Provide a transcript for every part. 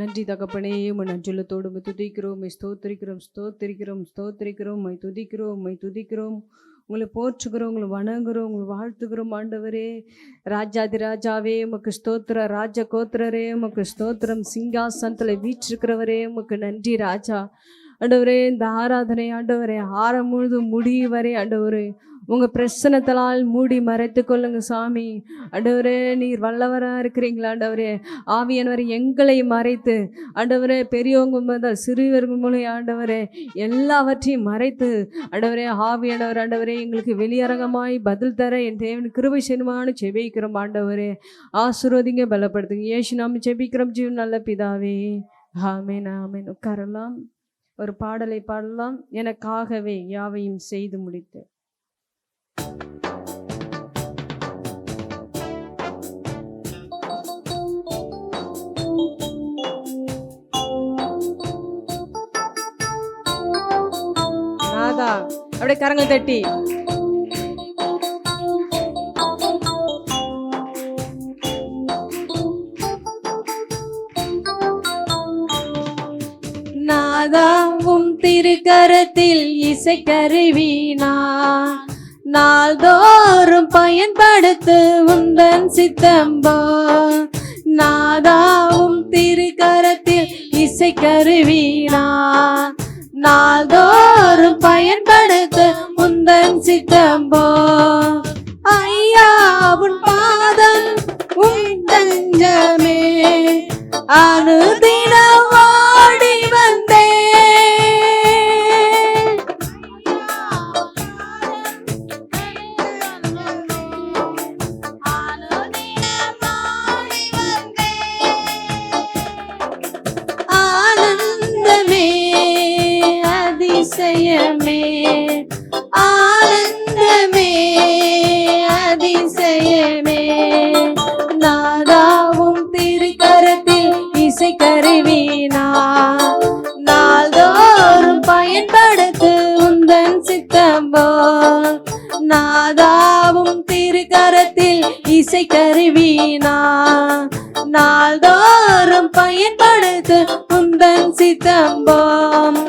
நன்றி தகப்பனே உமை நஞ்சுள்ளத்தோடு உமை துதிக்கிறோம். உம்மை ஸ்தோத்திரிக்கிறோம் ஸ்தோத்திரிக்கிறோம் ஸ்தோத்திரிக்கிறோம். உம்மை துதிக்கிறோம் உம்மை துதிக்கிறோம். உங்களை போற்றுகிறோம் உங்களை வணங்குறோம் உங்களை வாழ்த்துகிறோம் ஆண்டவரே. ராஜாதி ராஜாவே உமக்கு ஸ்தோத்திர ராஜ கோத்திரரே உமக்கு ஸ்தோத்திரம் சிங்காசனத்தில் வீற்றிருக்கிறவரே உமக்கு நன்றி ராஜா. ஆண்டவரே இந்த ஆராதனை ஆண்டவரே ஆரம் முழுதும் முடிவு வரை ஆண்டவரே. உங்கள் பிரசனத்தலால் மூடி மறைத்து கொள்ளுங்க சாமி. அடவரே நீர் வல்லவராக இருக்கிறீங்களா ஆண்டவரே? ஆவியானவர் எங்களை மறைத்து ஆண்டவரே பெரியவங்க முதல் சிறுவர்கள் மூலம் ஆண்டவரே எல்லாவற்றையும் மறைத்து ஆண்டவரே ஆவியானவர் ஆண்டவரே எங்களுக்கு வெளியரங்கமாய் பதில் தர என் தேவன் கிருபை செய்யணுமான்னு செபிக்கிறோம் ஆண்டவரே. ஆசீர்வதிங்க பலப்படுத்துங்க. ஏசு நாம் செபிக்கிறோம் ஜீவன் நல்ல பிதாவே. ஆமேன் ஆமேன். உட்காரலாம். ஒரு பாடலை பாடலாம். எனக்காகவே யாவையும் செய்து முடித்து. நாதா அப்படியே கரங்கள் தட்டி. நாதாவும் திருக்கரத்தில் இசைக்கருவினா நாள்தோறும் பயன்படுத்து உந்தன் சித்தம்பா. நாதாவும் திருக்கரத்தில் இசை கருவினா நாள்தோறும் பயன்படுத்து உந்தன் சித்தம்போ. இசை கருவினா நாள்தோறும் பயன்படுத்து உந்தன் சித்தம்போம்.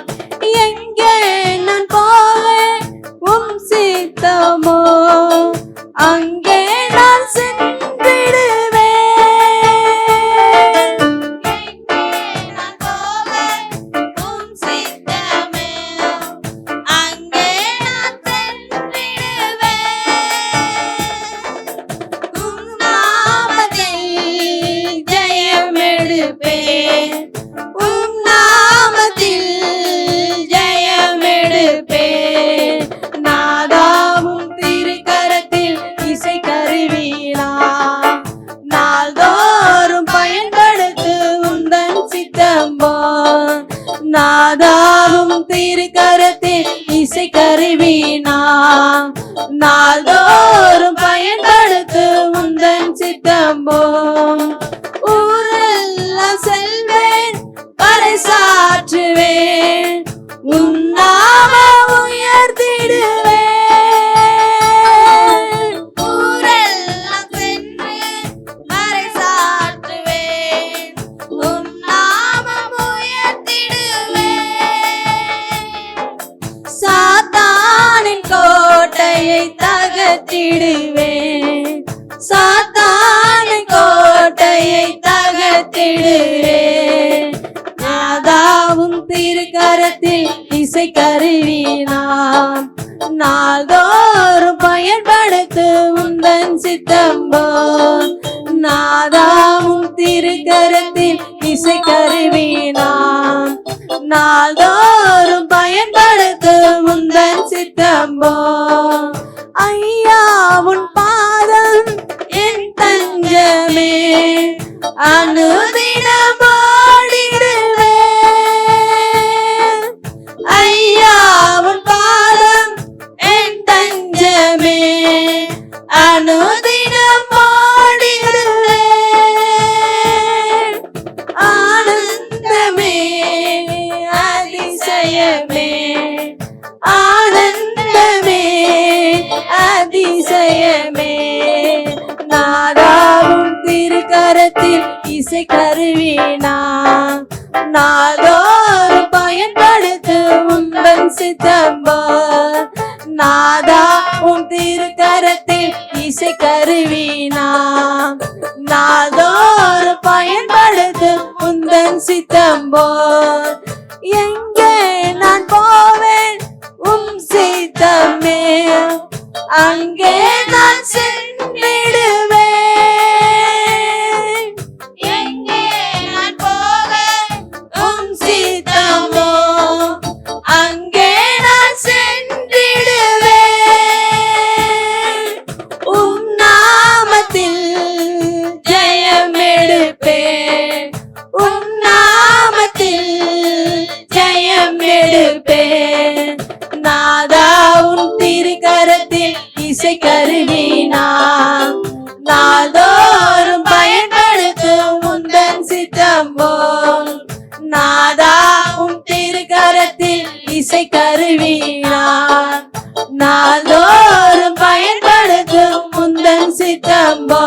திருக்கரத்தில் இசை கருவினா நாள்தோறும் பயன்படுத்து முந்தன் சித்தம்போ ஊரெல்லாம் செல்வேன் பறைசாற்றுவேன் உன்னா திரு கரத்தில் இசை கருவினாம் நாள்தோறும் பயன்படுத்து உந்தன் சித்தம்போ நாதாவும் திருக்கரத்தில் இசை கருவினாம் நாள்தோறும் கருவினா நாதோர் பயன்படுத்து உந்தன் சித்தம்போ. நாதா உன் திருக்கரத்தில் இசை கருவினா. நாதோர் பயன்படுத்து உந்தன் சித்தம்போ. எங்க போல் நாதா உன் திருக்கரத்தில் இசை கருவினார் நாள்தோறும் பயன்படுத்தும் முந்தன் சித்தம்போ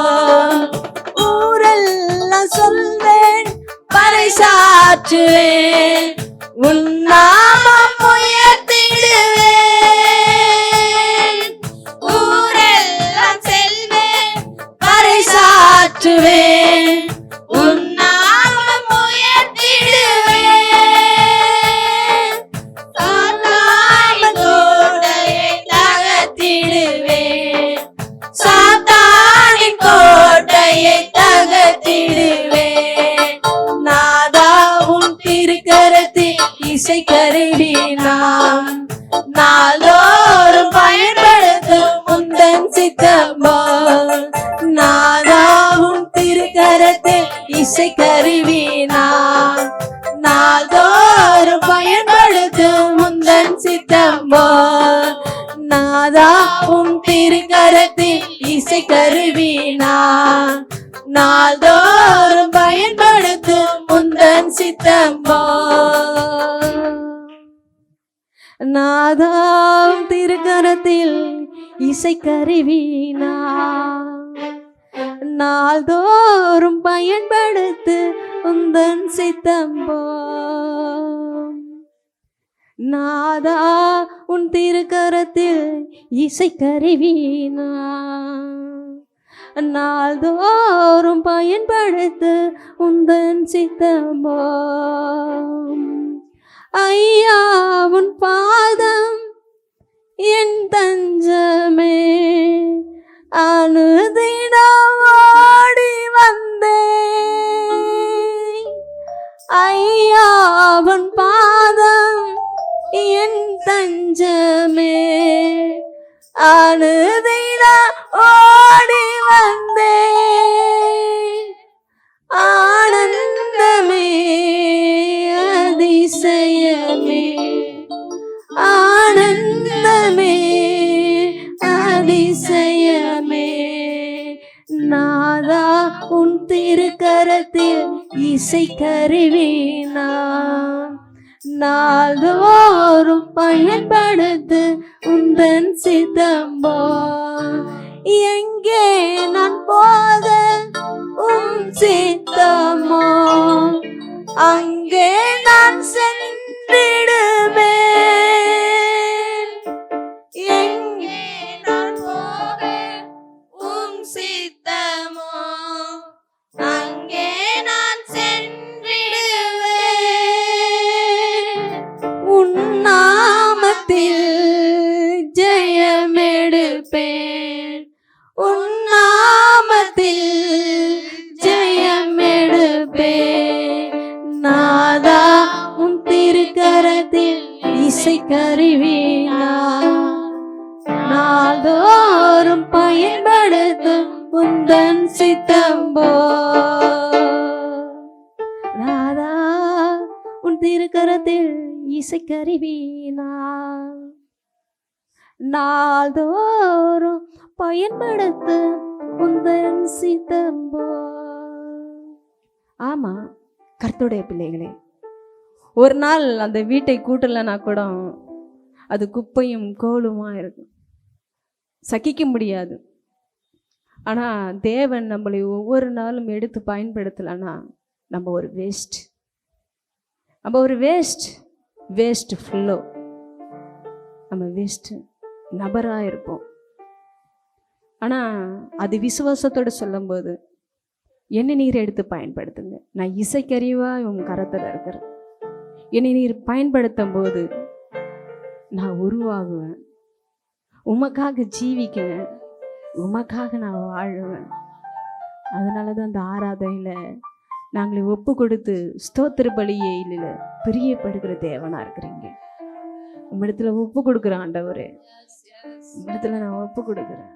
ஊரெல்லாம் சொல்வேன் பறைசாற்றுவேன். உன் நாமா கோட்டையை தகத்திடுவேன் நாதா உன் திருக்கரத்தில் இசை கருவினான் நாளோறும் பயன்படுத்தும் முந்தன் சித்தம்போ நாதா உன் திருக்கரத்தில் இசை கருவினான் நாள்தோறும் பயன்படுத்தும் முந்தன் சித்தம்போ நாதா உன் திருக்கரத்தில் இசை கருவினான் நாள்தோறும் பயன்படுத்தும் முந்தன் சித்தம்போ. நாதாம் திருக்கரத்தில் இசை கருவினா. நாள்தோறும் பயன்படுத்து உந்தன் சித்தம்போ. நாதா உன் திருக்கரத்தில் இசை கருவினா நாள்தோறும் பயன்படுத்து உந்தன் சித்தம்போ ஐயா உன் பாதம் என் தஞ்சமே. அனுதினம் ஓடி வந்தேன். ஐயா உன் என் தஞ்சமே. அனுதினம் ஓடி வந்தே. ஆனந்தமே அதிசயமே. ஆனந்தமே அதிசயமே. நாதா உன் திருக்கரத்தில் இசை கருவினா நாள்தோறும் பயன்படுத்து உந்தன் சித்தம்போ. எங்கே நான் போக உம் சித்தமோ அங்கே நான் சென்று இசை நாள்தோறும் பயன்படுத்தும் உந்தன் சித்தம்போ. ராதா உன் திருக்கரத்தில் இசைக்கருவினா நாள்தோறும் பயன்படுத்து உந்தன் சித்தம்போ. ஆமா கர்த்துடைய பிள்ளைகளே ஒரு நாள் அந்த வீட்டை கூட்டலைன்னா கூட அது குப்பையும் கோலுமா இருக்கும். சகிக்க முடியாது. ஆனால் தேவன் நம்மளை ஒவ்வொரு நாளும் எடுத்து பயன்படுத்தலைன்னா நம்ம ஒரு வேஸ்ட் நம்ம ஒரு வேஸ்ட் வேஸ்ட் ஃபுல்லோ நம்ம வேஸ்ட்டு நபராக இருப்போம். ஆனால் அது விசுவாசத்தோடு சொல்லும்போது என்ன நீர் எடுத்து பயன்படுத்துங்க. நான் இசைக்கறிவாக உன் கரத்தில் இருக்கிறேன். என்னை நீர் பயன்படுத்தும் போது நான் உருவாகுவேன். உமக்காக ஜீவிக்குவேன் உமக்காக நான் வாழுவேன். அதனால தான் அந்த ஆராதனையில் நாங்களை ஒப்பு கொடுத்து ஸ்தோத்திர பலியில் பிரியப்படுகிற தேவனாக இருக்கிறீங்க. உங்களிடத்தில் ஒப்பு கொடுக்குறேன் ஆண்டவரே. உம்மிடத்துல நான் ஒப்பு கொடுக்குறேன்